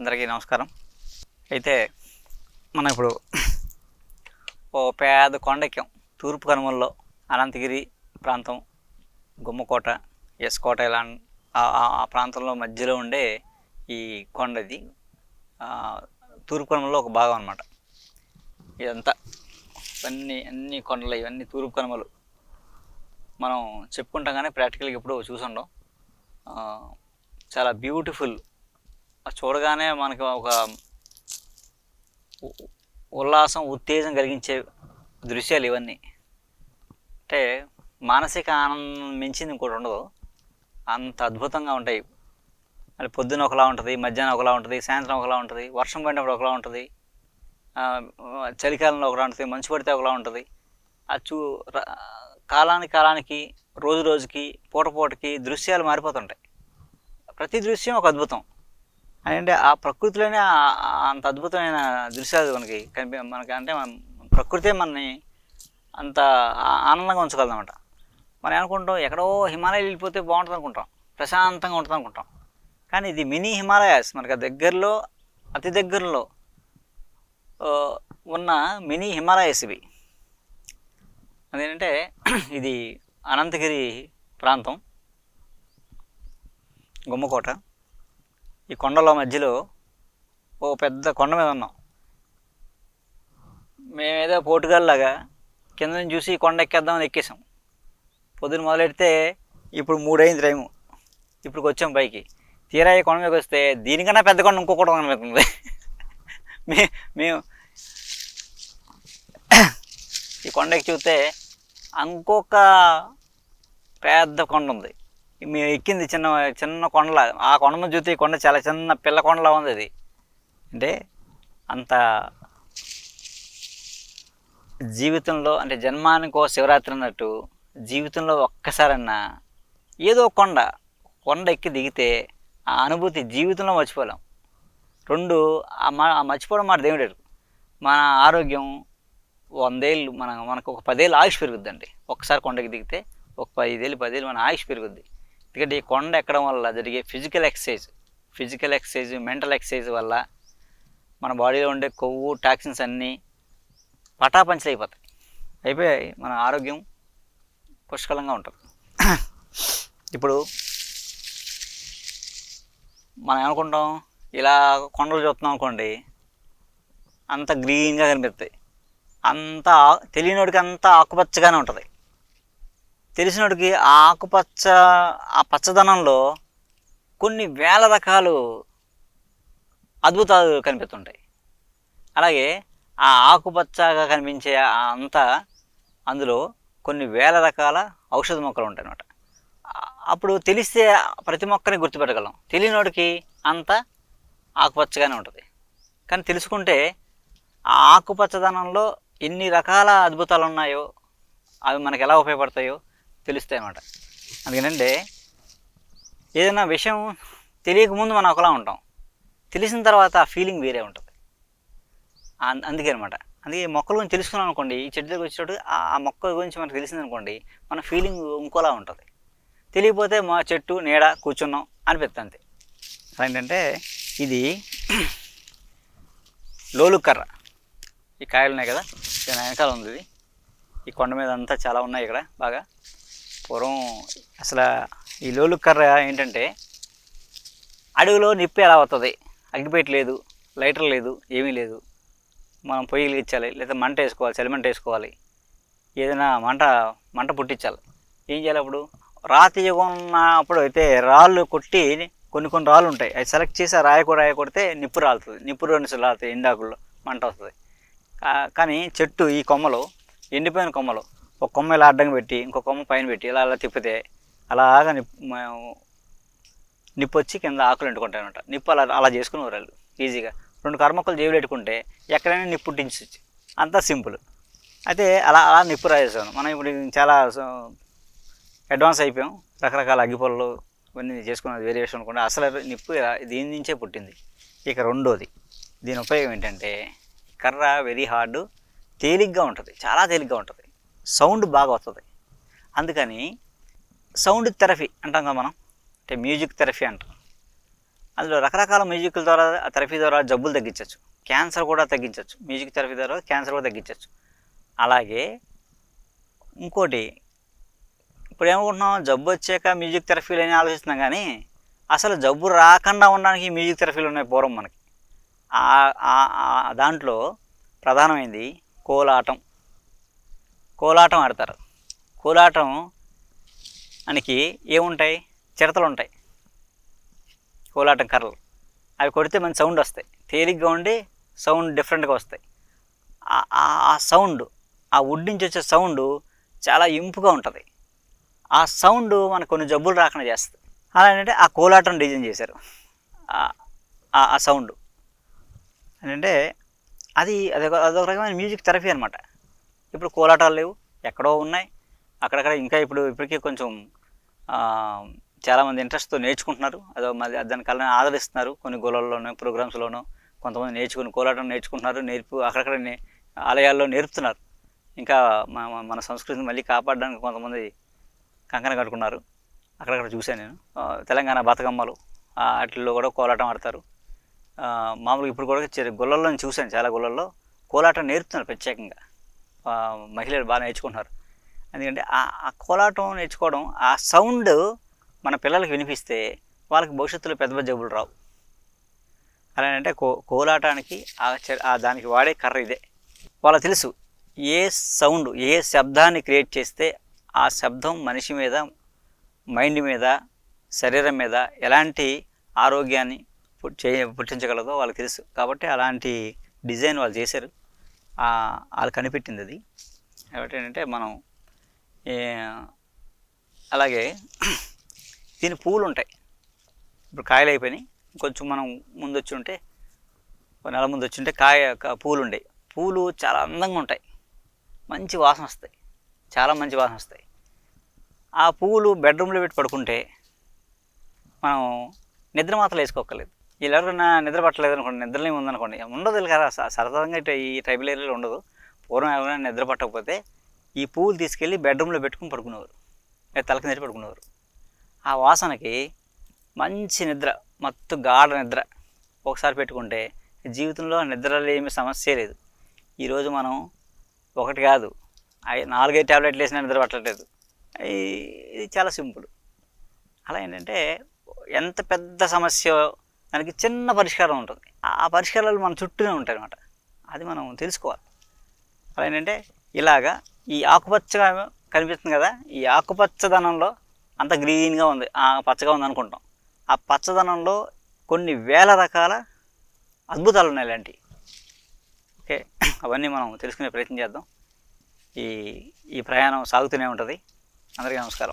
అందరికీ నమస్కారం. అయితే మనం ఇప్పుడు ఓ పేద కొండక్యం తూర్పు కనుమల్లో అనంతగిరి ప్రాంతం గుమ్మకోట ఎస్కోట ఇలా ఆ- ప్రాంతంలో మధ్యలో ఉండే ఈ కొండది తూర్పు కనుమల్లో ఒక భాగం అనమాట ఇదంతా ఇవన్నీ అన్ని కొండలు ఇవన్నీ తూర్పు కనుమలు. మనం చెప్పుకుంటాం కానీ ప్రాక్టికల్గా ఇప్పుడు చూసుండం చాలా బ్యూటిఫుల్ చూడగానే మనకి ఒక ఉల్లాసం ఉత్తేజం కలిగించే దృశ్యాలు ఇవన్నీ. అంటే మానసిక ఆనందం మించింది ఇంకోటి ఉండదు. అంత అద్భుతంగా ఉంటాయి. మళ్ళీ పొద్దున ఒకలా ఉంటుంది మధ్యాహ్నం ఒకలా ఉంటుంది సాయంత్రం ఒకలా ఉంటుంది వర్షం పడినప్పుడు ఒకలా ఉంటుంది చలికాలంలో ఒకలా ఉంటుంది మంచు పడితే ఒకలా ఉంటుంది. ఆ చూ కాలానికి కాలానికి రోజు రోజుకి పూట పూటకి దృశ్యాలు మారిపోతుంటాయి. ప్రతి దృశ్యం ఒక అద్భుతం. అంటే ఆ ప్రకృతిలోనే అంత అద్భుతమైన దృశ్యాలు మనకి కనిపి మనకి అంటే ప్రకృతే మనని అంత ఆనందంగా ఉంచగలదన్నమాట. మనం ఏమనుకుంటాం ఎక్కడో హిమాలయాలు వెళ్ళిపోతే బాగుంటుంది అనుకుంటాం ప్రశాంతంగా ఉంటుంది అనుకుంటాం కానీ ఇది మినీ హిమాలయాస్ మనకి దగ్గరలో అతి దగ్గరలో ఉన్న మినీ హిమాలయస్ ఇవి. అదేంటంటే ఇది అనంతగిరి ప్రాంతం గుమ్మకోట. ఈ కొండలో మధ్యలో ఓ పెద్ద కొండ మీద ఉన్నాం. మేమేదో పోటుగాల్లాగా కింద నుంచి చూసి కొండ ఎక్కేద్దామని ఎక్కేసాం. పొద్దున మొదలెడితే ఇప్పుడు మూడైంది టైము ఇప్పుడు వచ్చాం పైకి. తీరా ఈ కొండ మీదకి వస్తే దీనికన్నా పెద్ద కొండ ఇంకొకటి కనిపిస్తుంది మే మేము ఈ కొండ ఎక్కి చూస్తే ఇంకొక పెద్ద కొండ ఉంది. మేము ఎక్కింది చిన్న చిన్న కొండలా. ఆ కొండ మీద చూస్తే కొండ చాలా చిన్న పిల్ల కొండలా ఉంది అది. అంటే అంత జీవితంలో అంటే జన్మానికో శివరాత్రి అన్నట్టు జీవితంలో ఒక్కసారన్నా ఏదో కొండ కొండ ఎక్కి దిగితే ఆ అనుభూతి జీవితంలో మర్చిపోలేం. రెండు ఆ ఆ మర్చిపోవడం మాట దేవుడు మన ఆరోగ్యం వందేళ్ళు మన మనకు ఒక పదేళ్ళు ఆయుష్ పెరుగుద్దండి. ఒకసారి కొండకి దిగితే ఒక పదిదేళ్ళు పదేళ్ళు మన ఆయుష్ పెరుగుద్ది. ఎందుకంటే ఈ కొండ ఎక్కడం వల్ల జరిగే physical exercise physical exercise mental exercise వల్ల మన బాడీలో ఉండే కొవ్వు టాక్సిన్స్ అన్నీ పటాపంచలు అయిపోతాయి అయిపోయాయి. మన ఆరోగ్యం పుష్కలంగా ఉంటుంది. ఇప్పుడు మనం ఏమనుకుంటాం? ఇలా కొండలు చూస్తున్నాం అనుకోండి అంత గ్రీన్గా కనిపిస్తాయి. అంతా తెలియనోడికి అంతా ఆకుపచ్చగానే ఉంటుంది. తెలిసినోడికి ఆ ఆకుపచ్చ ఆ పచ్చదనంలో కొన్ని వేల రకాలు అద్భుతాలు కనిపిస్తుంటాయి. అలాగే ఆ ఆకుపచ్చగా కనిపించే అంతా అందులో కొన్ని వేల రకాల ఔషధ మొక్కలు ఉంటాయి అన్నమాట అప్పుడు తెలిస్తే ప్రతి మొక్కని గుర్తుపెట్టగలం. తెలియనోడికి అంత ఆకుపచ్చగానే ఉంటుంది. కానీ తెలుసుకుంటే ఆ ఆకుపచ్చదనంలో ఎన్ని రకాల అద్భుతాలు ఉన్నాయో అవి మనకు ఎలా ఉపయోగపడతాయో తెలుస్తాయి అన్నమాట అందుకనంటే ఏదైనా విషయం తెలియక ముందు మనం ఒకలా ఉంటాం. తెలిసిన తర్వాత ఆ ఫీలింగ్ వేరే ఉంటుంది. అందుకే అనమాట అందుకే మొక్కల గురించి తెలుసుకున్నాం అనుకోండి ఈ చెట్టు దగ్గర వచ్చేటప్పుడు ఆ మొక్క గురించి మనకు తెలిసింది అనుకోండి మన ఫీలింగ్ ఇంకోలా ఉంటుంది. తెలియకపోతే మా చెట్టు నీడ కూర్చున్నాం అనిపిస్తుంది అంతే. ఏంటంటే ఇది లోలు కర్ర ఈ కాయలు ఉన్నాయి కదా వెనకాల ఉంది ఇది. ఈ కొండ మీద అంతా చాలా ఉన్నాయి ఇక్కడ బాగా. పూర్వం అసలు ఈ లోలు కర్ర ఏంటంటే అడవిలో నిప్పి ఎలా అవుతుంది అగ్గిపెట్ట లేదు లైటర్ లేదు ఏమీ లేదు. మనం పొయ్యి ఇచ్చాలి లేదా మంట వేసుకోవాలి చలిమంట వేసుకోవాలి. ఏదైనా మంట మంట పుట్టించాలి. ఏం చేయాలి అప్పుడు? రాతి యుగం ఉన్నప్పుడు అయితే రాళ్ళు కొట్టి కొన్ని కొన్ని రాళ్ళు ఉంటాయి. అవి సెలెక్ట్ చేసి ఆ రాయి కొడితే నిప్పు రాలుతుంది. నిప్పు రెండు రాలుతాయి ఎండాకుల్లో మంట వస్తుంది. కానీ చెట్టు ఈ కొమ్మలు ఎండిపోయిన కొమ్మలు ఒక కొమ్మ ఇలా అడ్డంగా పెట్టి ఇంకో కొమ్మ పైన పెట్టి ఇలా అలా తిప్పితే అలాగా నిప్పు వచ్చి కింద ఆకులు ఎండుకుంటాయి అనమాట నిప్పు అలా అలా చేసుకుని వాళ్ళు. ఈజీగా. రెండు కర్మకులు జేబులు పెట్టుకుంటే ఎక్కడైనా నిప్పు పుట్టించవచ్చు అంతా సింపుల్. అయితే అలా అలా నిప్పు రాసేసాను మనం ఇప్పుడు చాలా అడ్వాన్స్ అయిపోయాం. రకరకాల అగ్గిపొలలు ఇవన్నీ చేసుకున్న వేరియేషన్ అనుకుంటే అసలు నిప్పు ఇలా దీని నుంచే పుట్టింది. ఇక రెండోది. దీని ఉపయోగం ఏంటంటే కర్ర వెరీ హార్డ్ తేలిగ్గా ఉంటుంది. చాలా తేలిగ్గా ఉంటుంది. సౌండ్ బాగా వస్తుంది. అందుకని సౌండ్ థెరపీ అంటాం కదా మనం అంటే మ్యూజిక్ థెరపీ అంటాం. అందులో రకరకాల మ్యూజిక్ల ద్వారా థెరపీ ద్వారా జబ్బులు తగ్గించవచ్చు క్యాన్సర్ కూడా తగ్గించవచ్చు మ్యూజిక్ థెరపీ ద్వారా క్యాన్సర్ కూడా తగ్గించవచ్చు అలాగే ఇంకోటి ఇప్పుడు ఏమనుకుంటున్నాం? జబ్బు వచ్చాక మ్యూజిక్ థెరపీలు అని ఆలోచిస్తున్నాం కానీ అసలు జబ్బు రాకుండా ఉండడానికి మ్యూజిక్ థెరపీలు ఉన్నాయి పూర్వం మనకి. దాంట్లో ప్రధానమైంది కోలాటం. కోలాటం ఆడతారు. కోలాటం మనకి ఏముంటాయి? చిరతలు ఉంటాయి కోలాటం కర్రలు. అవి కొడితే మంచి సౌండ్ వస్తాయి. తేలిగ్గా ఉండి సౌండ్ డిఫరెంట్గా వస్తాయి. ఆ- సౌండ్ ఆ వుడ్ నుంచి వచ్చే సౌండ్ చాలా ఇంపుగా ఉంటుంది. ఆ సౌండ్ మనకు కొన్ని జబ్బులు రాకుండా చేస్తుంది అలా ఏంటంటే ఆ కోలాటం డిజైన్ చేశారు. ఆ- ఆ ఆ సౌండ్ ఏంటంటే అది అదొక అదొక రకమైన మ్యూజిక్ థెరపీ అనమాట ఇప్పుడు కోలాటాలు లేవు ఎక్కడో ఉన్నాయి. అక్కడక్కడ ఇంకా ఇప్పుడు ఇప్పటికీ కొంచెం చాలామంది ఇంట్రెస్ట్తో నేర్చుకుంటున్నారు. అదో మరి దాని కళ్ళని ఆదరిస్తున్నారు కొన్ని గోళాల్లోనూ ప్రోగ్రామ్స్లోనూ. కొంతమంది నేర్చుకుని కోలాటం నేర్చుకుంటున్నారు నేర్పు అక్కడక్కడ నే- ఆలయాల్లో నేర్పుతున్నారు. ఇంకా మన మన సంస్కృతిని మళ్ళీ కాపాడడానికి కొంతమంది కంకణ కట్టుకున్నారు. అక్కడక్కడ చూశాను నేను. తెలంగాణ బతుకమ్మలు వాటిల్లో కూడా కోలాటం ఆడతారు. మామూలుగా ఇప్పుడు కూడా చె- గుళ్ళల్లో నేను చూశాను. చాలా గుళ్ళల్లో కోలాటం నేర్పుతున్నారు ప్రత్యేకంగా. మహిళలు బాగా నేర్చుకుంటున్నారు. ఎందుకంటే ఆ కోలాటం నేర్చుకోవడం ఆ సౌండ్ మన పిల్లలకి వినిపిస్తే వాళ్ళకి భవిష్యత్తులో పెద్ద పెద్ద జబ్బులు రావు. అలా అంటే కో కోలాటానికి ఆ దానికి వాడే కర్ర ఇదే. వాళ్ళకి తెలుసు ఏ సౌండ్ ఏ శబ్దాన్ని క్రియేట్ చేస్తే ఆ శబ్దం మనిషి మీద మైండ్ మీద శరీరం మీద ఎలాంటి ఆరోగ్యాన్ని చే పుట్టించగలదో వాళ్ళకి తెలుసు. కాబట్టి అలాంటి డిజైన్ వాళ్ళు చేశారు. వాళ్ళు కనిపెట్టింది అది కాబట్టి ఏంటంటే మనం అలాగే దీని పూలు ఉంటాయి ఇప్పుడు కాయలు అయిపోయినాయి కొంచెం మనం ముందు వచ్చి ఉంటే ఒక నెల ముందు వచ్చి ఉంటే కాయ పూలు ఉండేవి పూలు చాలా అందంగా ఉంటాయి. మంచి వాసన వస్తాయి. చాలా మంచి వాసన వస్తాయి. ఆ పువ్వులు బెడ్రూమ్లో పెట్టి పడుకుంటే మనం నిద్ర మాత్రం వేసుకోకర్లేదు వీళ్ళు నా నిద్ర పట్టలేదు అనుకోండి నిద్రలేమి ఉందనుకోండి ఉండదు కదా సరదాగా ఇటు ఈ ట్రైబల్ ఏరియాలో ఉండదు. పూర్వం ఎవరైనా నిద్ర పట్టకపోతే ఈ పువ్వులు తీసుకెళ్ళి బెడ్రూమ్లో పెట్టుకుని పడుకునేవారు. లేదా తలకి నిద్ర పడుకునేవారు. ఆ వాసనకి మంచి నిద్ర మత్తు గాఢ నిద్ర ఒకసారి పెట్టుకుంటే జీవితంలో నిద్రలో ఏమి సమస్య లేదు. ఈరోజు మనం ఒకటి కాదు నాలుగైదు ట్యాబ్లెట్లు వేసినా నిద్ర పట్టలేదు ఇది చాలా సింపుల్. అలా ఏంటంటే ఎంత పెద్ద సమస్య దానికి చిన్న పరిష్కారం ఉంటుంది. ఆ పరిష్కారాలు మన చుట్టూనే ఉంటాయి అన్నమాట. అది మనం తెలుసుకోవాలి. అలా ఏంటంటే ఇలాగా ఈ ఆకుపచ్చగా కనిపిస్తుంది కదా ఈ ఆకుపచ్చదనంలో అంత గ్రీన్గా ఉంది ఆ పచ్చగా ఉంది అనుకుంటాం. ఆ పచ్చదనంలో కొన్ని వేల రకాల అద్భుతాలు ఉన్నాయి ఇలాంటివి. ఓకే అవన్నీ మనం తెలుసుకునే ప్రయత్నం చేద్దాం. ఈ ఈ ప్రయాణం సాగుతూనే ఉంటుంది. అందరికీ నమస్కారం.